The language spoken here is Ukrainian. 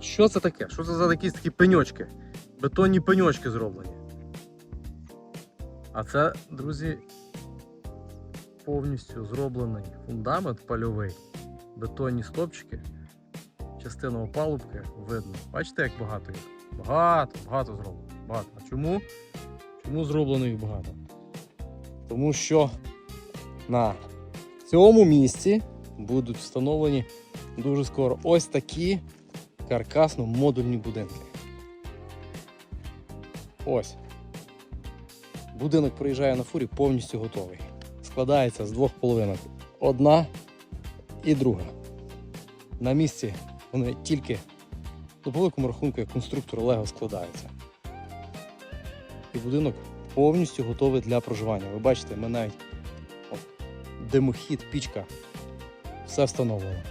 Що це таке? Що це за якісь такі пеньочки? Бетонні пеньочки зроблені. А це, друзі, повністю зроблений фундамент польовий. Бетонні стопчики. Частина опалубки видно. Бачите, як багато їх? Багато, багато зроблено. Багато. А чому? Чому зроблено їх багато? Тому що на цьому місці будуть встановлені дуже скоро ось такі каркасно-модульні будинки. Ось. Будинок приїжджає на фурі повністю готовий. Складається з двох половинок. Одна і друга. На місці вони тільки ну, по великому рахунку як конструктор Лего складаються. І будинок повністю готовий для проживання. Ви бачите, ми навіть от, димохід, пічка, все встановлено.